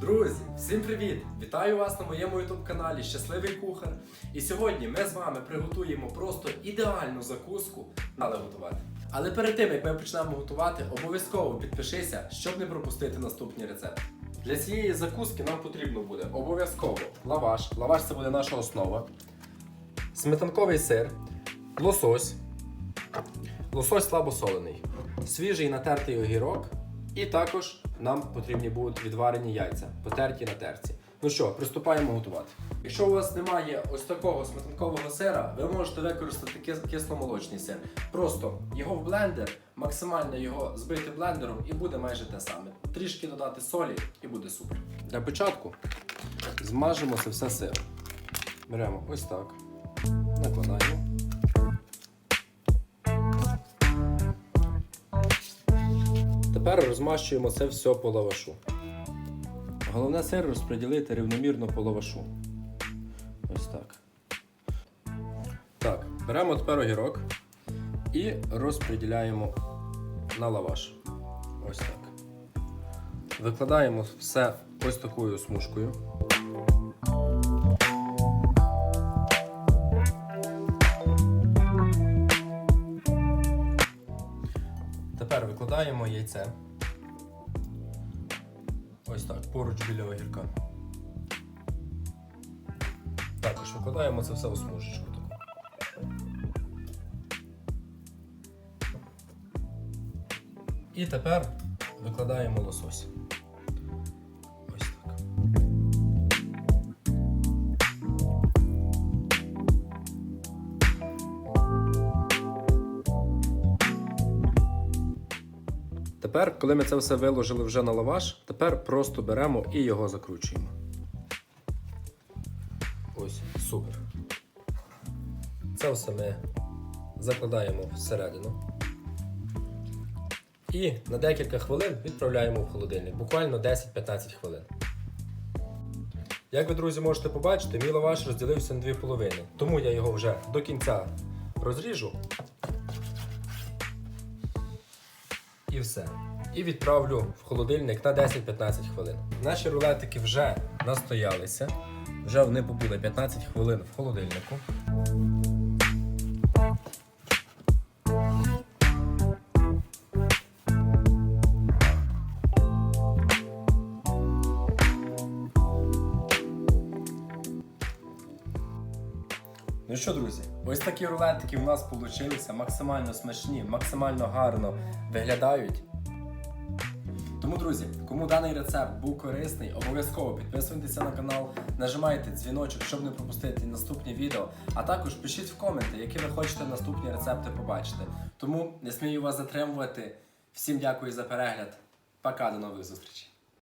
Друзі, всім привіт! Вітаю вас на моєму youtube каналі Щасливий Кухар. І сьогодні ми з вами приготуємо просто ідеальну закуску, але готувати. Але перед тим як ми почнемо готувати, обов'язково підпишися, щоб не пропустити наступні рецепти. Для цієї закуски нам потрібно буде обов'язково лаваш. Лаваш це буде наша основа, сметанковий сир, лосось, лосось слабосолений, свіжий натертий огірок, і також нам потрібні будуть відварені яйця, потерті на терці. Ну що, приступаємо готувати. Якщо у вас немає ось такого сметанкового сира, ви можете використати кис- кисломолочний сир. Просто його в блендер, максимально його збити блендером і буде майже те саме. Трішки додати солі і буде супер. Для початку змажемо це все сиром. Беремо ось так, накладаємо. Тепер розмащуємо це все по лавашу. Головне сир розподілити рівномірно по лавашу. Ось так. Так, беремо тепер огірок і розподіляємо на лаваш. Ось так. Викладаємо все ось такою смужкою. Тепер викладаємо яйце. Ось так, поруч біля огірка. Також викладаємо це все у смужечку. І тепер викладаємо лосось. Тепер, коли ми це все виложили вже на лаваш, тепер просто беремо і його закручуємо. Ось, супер. Це все ми закладаємо всередину. І на декілька хвилин відправляємо в холодильник. Буквально 10-15 хвилин. Як ви, друзі, можете побачити, мій лаваш розділився на дві половини. Тому я його вже до кінця розріжу. І все. І відправлю в холодильник на 10-15 хвилин. Наші рулетики вже настоялися. Вже вони побули 15 хвилин в холодильнику. Ну що, друзі, ось такі рулетики у нас вийшли, максимально смачні, максимально гарно виглядають. Тому, друзі, кому даний рецепт був корисний, обов'язково підписуйтеся на канал, нажимайте дзвіночок, щоб не пропустити наступні відео. А також пишіть в коменти, які ви хочете наступні рецепти побачити. Тому не смію вас затримувати. Всім дякую за перегляд. Пока, до нових зустрічей.